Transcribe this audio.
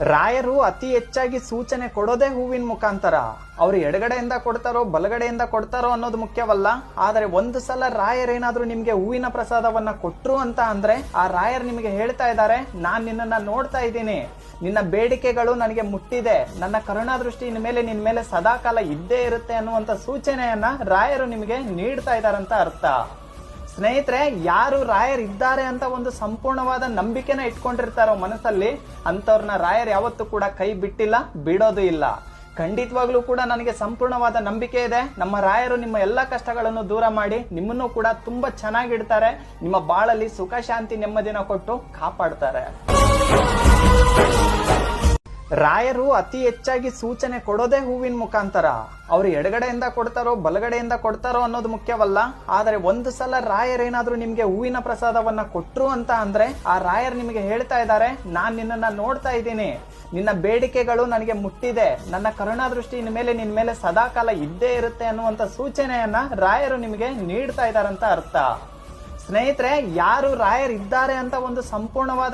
ರಾಯರು ಅತಿ ಹೆಚ್ಚಾಗಿ ಸೂಚನೆ ಕೊಡೋದೇ ಹೂವಿನ ಮುಖಾಂತರ. ಅವರು ಎಡಗಡೆಯಿಂದ ಕೊಡ್ತಾರೋ, ಬಲಗಡೆಯಿಂದ ಕೊಡ್ತಾರೋ ಅನ್ನೋದು ಮುಖ್ಯವಲ್ಲ. ಆದರೆ ಒಂದು ಸಲ ರಾಯರೇನಾದ್ರೂ ನಿಮ್ಗೆ ಹೂವಿನ ಪ್ರಸಾದವನ್ನ ಕೊಟ್ರು ಅಂತ ಅಂದ್ರೆ, ಆ ರಾಯರ್ ನಿಮಗೆ ಹೇಳ್ತಾ ಇದ್ದಾರೆ, ನಾನ್ ನಿನ್ನನ್ನ ನೋಡ್ತಾ ಇದ್ದೀನಿ. ನಿನ್ನ ಬೇಡಿಕೆಗಳು ನನಗೆ ಮುಟ್ಟಿದೆ. ನನ್ನ ಕರುಣಾ ದೃಷ್ಟಿ ಇನ್ ಮೇಲೆ, ನಿನ್ ಮೇಲೆ ಸದಾಕಾಲ ಇದ್ದೇ ಇರುತ್ತೆ ಅನ್ನುವಂತ ಸೂಚನೆಯನ್ನ ರಾಯರು ನಿಮಗೆ ನೀಡ್ತಾ ಇದಾರಂತ ಅರ್ಥ. ಸ್ನೇಹಿತರೆ, ಯಾರು ರಾಯರ್ ಇದ್ದಾರೆ ಅಂತ ಒಂದು ಸಂಪೂರ್ಣವಾದ ನಂಬಿಕೆನ ಇಟ್ಕೊಂಡಿರ್ತಾರೋ ಮನಸ್ಸಲ್ಲಿ ಅಂತವ್ರನ್ನ ರಾಯರ್ ಯಾವತ್ತೂ ಕೂಡ ಕೈ ಬಿಟ್ಟಿಲ್ಲ, ಬಿಡೋದು ಇಲ್ಲ. ಖಂಡಿತವಾಗ್ಲೂ ಕೂಡ ನನಗೆ ಸಂಪೂರ್ಣವಾದ ನಂಬಿಕೆ ಇದೆ. ನಮ್ಮ ರಾಯರು ನಿಮ್ಮ ಎಲ್ಲ ಕಷ್ಟಗಳನ್ನು ದೂರ ಮಾಡಿ, ನಿಮ್ಮನ್ನು ಕೂಡ ತುಂಬಾ ಚೆನ್ನಾಗಿಡ್ತಾರೆ. ನಿಮ್ಮ ಬಾಳಲ್ಲಿ ಸುಖ, ಶಾಂತಿ, ನೆಮ್ಮದಿನ ಕೊಟ್ಟು ಕಾಪಾಡ್ತಾರೆ. ರಾಯರು ಅತಿ ಹೆಚ್ಚಾಗಿ ಸೂಚನೆ ಕೊಡೋದೇ ಹೂವಿನ ಮುಖಾಂತರ. ಅವ್ರು ಎಡಗಡೆಯಿಂದ ಕೊಡ್ತಾರೋ, ಬಲಗಡೆಯಿಂದ ಕೊಡ್ತಾರೋ ಅನ್ನೋದು ಮುಖ್ಯವಲ್ಲ. ಆದರೆ ಒಂದು ಸಲ ರಾಯರೇನಾದ್ರೂ ನಿಮ್ಗೆ ಹೂವಿನ ಪ್ರಸಾದವನ್ನ ಕೊಟ್ರು ಅಂತ ಅಂದ್ರೆ ಆ ರಾಯರ್ ನಿಮಗೆ ಹೇಳ್ತಾ ಇದ್ದಾರೆ, ನಾನ್ ನಿನ್ನನ್ನ ನೋಡ್ತಾ ಇದ್ದೀನಿ. ನಿನ್ನ ಬೇಡಿಕೆಗಳು ನನಗೆ ಮುಟ್ಟಿದೆ. ನನ್ನ ಕರುಣಾ ದೃಷ್ಟಿ ಇನ್ ಮೇಲೆ, ನಿನ್ ಮೇಲೆ ಸದಾಕಾಲ ಇದ್ದೇ ಇರುತ್ತೆ ಅನ್ನುವಂತ ಸೂಚನೆಯನ್ನ ರಾಯರು ನಿಮಗೆ ನೀಡ್ತಾ ಇದಾರಂತ ಅರ್ಥ. ಸ್ನೇಹಿತರೆ, ಯಾರು ರಾಯರ್ ಇದ್ದಾರೆ ಅಂತ ಒಂದು ಸಂಪೂರ್ಣವಾದ